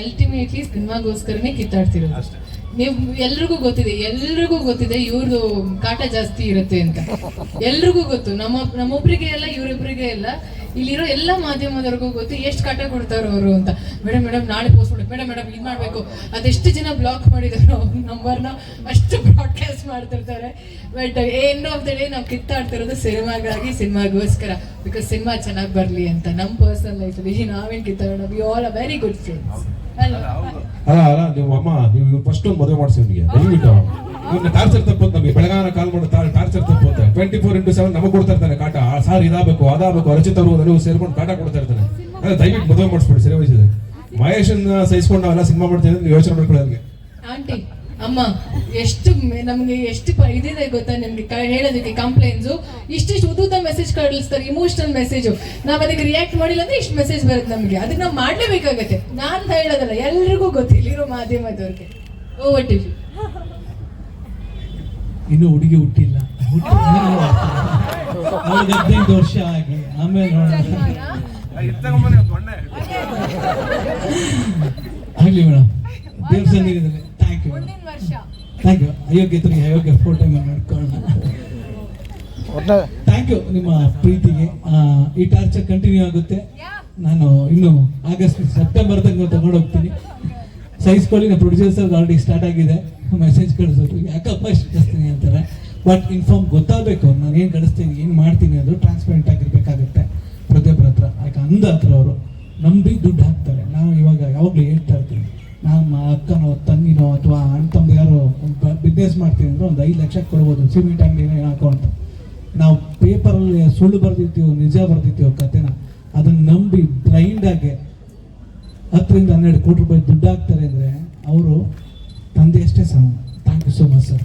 Ultimately ಸಿನಿಮಾಗೋಸ್ಕರನೇ ಕಿತ್ತಾಡ್ತಿರೋದು. ನೀವು ಎಲ್ರಿಗೂ ಗೊತ್ತಿದೆ ಎಲ್ರಿಗೂ ಗೊತ್ತಿದೆ ಇವ್ರದು ಕಾಟ ಜಾಸ್ತಿ ಇರುತ್ತೆ ಅಂತ. ಎಲ್ರಿಗೂ ಗೊತ್ತು. ನಮ್ಮ ನಮ್ಮೊಬ್ರಿಗೆ ಎಲ್ಲ ಇವ್ರಿಬ್ರಿಗೆ ಎಲ್ಲ ಇಲ್ಲಿರೋ ಎಲ್ಲ ಮಾಧ್ಯಮದವ್ರಿಗೂ ಗೊತ್ತು ಎಷ್ಟು ಕಾಟ ಕೊಡ್ತಾರೋ ಅವರು ಅಂತ. ಮೇಡಮ್ ಮೇಡಮ್ ನಾಳೆ ಪೋಸ್ಟ್ ಮಾಡಿ ಮೇಡಮ್ ಮೇಡಮ್ ಇದು ಮಾಡಬೇಕು. ಅದೆಷ್ಟು ಜನ ಬ್ಲಾಕ್ ಮಾಡಿದಾರೋ ನಂಬರ್ನ ಅಷ್ಟು ಬ್ರಾಡ್ಕಾಸ್ಟ್ ಮಾಡ್ತಿರ್ತಾರೆ. But end of the day ನಾವು ಕಿತ್ತಾಡ್ತಿರೋದು ಸಿನಿಮಾಗಾಗಿ ಸಿನಿಮಾಗೋಸ್ಕರ. ಬಿಕಾಸ್ ಸಿನಿಮಾ ಚೆನ್ನಾಗಿ ಬರಲಿ ಅಂತ ನಮ್ಮ ಪರ್ಸನಲ್ ಲೈಫಲ್ಲಿ ನಾವೇನು ಕಿತ್ತಾಡೋಣ we all a very good friends ಅಲ್ಲ ಅಲ್ಲ ನೀವು ಅಮ್ಮ ನೀವು ಫಸ್ಟ್ ಒಂದು ಮದುವೆ ಮಾಡಿಸಿ ನಿಮಗೆ. ದಯವಿಟ್ಟು. ಇವ್ನ ಟಾರ್ಚರ್ ತಪ್ಪುತ್ತೆ ನಮಗೆ. ಬೆಳಗಾನ ಕಾಲ್ ಮಾಡೋ ಟಾರ್ಚರ್ ತಪ್ಪುತ್ತೆ. ಟ್ವೆಂಟಿ ಫೋರ್ ಇಂಟು ಸೆವೆನ್ ನಮಗೆ ಕೊಡ್ತಾ ಇರ್ತಾನೆ ಕಾಟ. ಸಾರ್ ಇದಾಗಬೇಕು ಅದಾಗಬೇಕು ರಚಿತ ಅವರು ನನಗೂ ಸೇರ್ಕೊಂಡು ಕಾಟ ಕೊಡ್ತಾ ಇರ್ತಾನೆ. ಅದೇ ದಯವಿಟ್ಟು ಮದುವೆ ಮಾಡಿಸ್ಬಿಡಿ ಸರಿ ವಯಸ್ಸಿದೆ ಮಹೇಶನ್ನ ಸಹಿಸ್ಕೊಂಡು ನಾವೆಲ್ಲ ಸಿನಿಮಾ ಮಾಡ್ತೀನಿ ಅಂತ ನೀವು ಯೋಚನೆ ಮಾಡ್ಕೊಳ್ಳೋದಕ್ಕೆ ಆಂಟಿ ಅಮ್ಮ ಎಷ್ಟು ನಮ್ಗೆ ಎಷ್ಟು ಇದಿದೆ ಗೊತ್ತಾ ನಿಮ್ಗೆ ಕ- ಹೇಳೋದಕ್ಕೆ ಕಂಪ್ಲೇಂಟ್ಸು ಇಷ್ಟಿಷ್ಟು ಉದ್ದುದ್ದ ಮೆಸೇಜ್ ಕಳಿಸ್ತಾರೆ ಇಮೋಷನಲ್ ಮೆಸೇಜು ನಾವ್ ಅದಕ್ಕೆ ರಿಯಾಕ್ಟ್ ಮಾಡಿಲ್ಲ ಅಂದ್ರೆ ಇಷ್ಟು ಮೆಸೇಜ್ ಬರುತ್ತೆ ನಮ್ಗೆ. ಅದಕ್ಕೆ ನಾವು ಮಾಡ್ಲೇಬೇಕಾಗತ್ತೆ. ನಾನು ಹೇಳೋದಲ್ಲ ಎಲ್ರಿಗೂ ಗೊತ್ತು ಇಲ್ಲಿರೋ ಮಾಧ್ಯಮದವ್ರಿಗೆ. ಓವರ್ ಟಿ ಇನ್ನು ಹುಡುಗಿ ಹುಟ್ಟಿಲ್ಲ. ಹದಿನೈದು ವರ್ಷ ಆಗಿ. ಆಮೇಲೆ ಆಗ್ಲಿ ಮೇಡಮ್. ದೇವಸ್ಥಾನ ಮುಂದಿನ ವರ್ಷ? ಥ್ಯಾಂಕ್ ಯು ಅಯೋಗ್ಯತರಿಗೆ ಅಯೋಗ್ಯ ಫೋಟೋ ನೋಡ್ಕೊಳ್ಳೋಣ ಥ್ಯಾಂಕ್ ಯು ನಿಮ್ಮ ಪ್ರೀತಿಗೆ. ಈ ಟಾರ್ಚರ್ ಕಂಟಿನ್ಯೂ ಆಗುತ್ತೆ. ನಾನು ಇನ್ನು ಆಗಸ್ಟ್ ಸೆಪ್ಟೆಂಬರ್ ತನಕ ತಗೊಂಡು ಹೋಗ್ತೀನಿ ಸಹಿಸ್ಕೊಳ್ಳಿ ನಮ್ಮ ಪ್ರೊಡ್ಯೂಸರ್ಸ್ ಆಲ್ರೆಡಿ ಸ್ಟಾರ್ಟ್ ಆಗಿದೆ. ಮೆಸೇಜ್ ಕಳಿಸೋದು. ಯಾಕಪ್ಪ ಇಷ್ಟು ಕಳಿಸ್ತೀನಿ ಅಂತಾರೆ. ಬಟ್ ಇನ್ಫಾರ್ಮ್ ಗೊತ್ತಾಗಬೇಕು. ನಾನು ಏನು ಕಳಿಸ್ತೀನಿ ಏನು ಮಾಡ್ತೀನಿ ಅದು ಟ್ರಾನ್ಸ್ಪರೆಂಟ್ ಆಗಿರ್ಬೇಕಾಗುತ್ತೆ. ಪ್ರತಿಯೊಬ್ಬರ ಹತ್ರ. ಯಾಕೆ ಅಂದ ಹತ್ರ ಅವರು ನಂಬಿ ದುಡ್ಡು ಹಾಕ್ತಾರೆ. ನಾವು ಇವಾಗ ಯಾವಾಗಲೂ ಹೇಳ್ತಾ ಇರ್ತೀನಿ ನಮ್ಮ ಅಕ್ಕನ ತಂಗಿನೋ ಅಥವಾ ಅಣ್ಣ ತಮ್ಮ ಯಾರು ಬಿಸ್ನೆಸ್ ಮಾಡ್ತೀನಿ ಅಂದ್ರೆ ಒಂದು ಐದು ಲಕ್ಷ ಕೊಡ್ಬೋದು. ಸಿಮೆಂಟ್ ಅಂಗಡಿನ ಹಾಕೋ ಅಂತ. ನಾವು ಪೇಪರಲ್ಲಿ ಸುಳ್ಳು ಬರ್ದಿರ್ತೀವೋ, ನಿಜ ಬರ್ದಿರ್ತೀವೋ ಕತೆನ, ಅದನ್ನ ನಂಬಿ ಬ್ಲೈಂಡ್ ಆಗಿ ಹತ್ತರಿಂದ ಹನ್ನೆರಡು ಕೋಟಿ ರೂಪಾಯಿ ದುಡ್ಡು ಹಾಕ್ತಾರೆ ಅಂದರೆ, ಅವರು ತಂದೆಯಷ್ಟೇ ಸಮ. Thank you so much sir